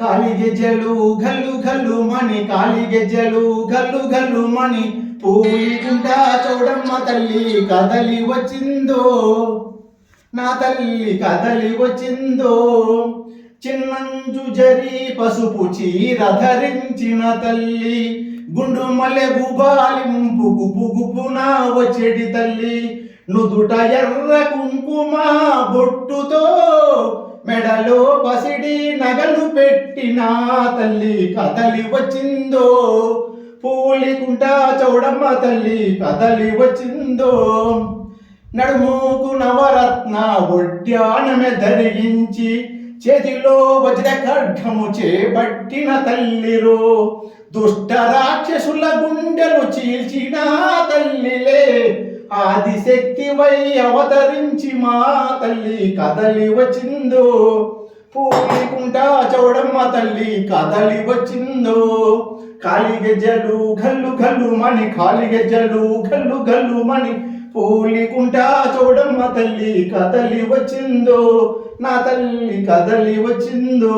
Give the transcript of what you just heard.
కాలిగెజ్జలు గల్లు గల్లు మణి కాలిగెజ్జలు గల్లు గల్లు మణి. పూలిగుంట చౌడమ్మ తల్లి కదలి వచ్చిందో నా తల్లి కదలి వచ్చిందో. చిన్నంజు జరి పసుపు చీర ధరించిన తల్లి గుండు మల్లె గుబాలింపు గుపు గుపున వచ్చేటి తల్లి. నుదుట ఎర్ర కుంకుమ బొట్టుతో మెడలో పసిడి నగలు పెట్టిన తల్లి కదలి వచ్చిందో? పూలికుంట చౌడమ్మ తల్లి కదలి వచ్చిందో? నడుముకు నవరత్న ఒడ్యానమె ధరించి చేతిలో వజ్ర ఖడ్గము చేపట్టిన తల్లిరో. దుష్ట రాక్షసుల గుండెలు చీల్చిన తల్లి ఆదిశక్తి వై అవతరించి మా తల్లి కదలి వచ్చిందో పూలికుంట చౌడమ్మ తల్లి కదలి వచ్చిందో కాలిగెజ్జలు గల్లు గల్లు మణి కాలిగెజ్జలు గల్లు గల్లు మణి పూలికుంటా చౌడమ్మ తల్లి కదలి వచ్చిందో నా తల్లి కదలి వచ్చిందో.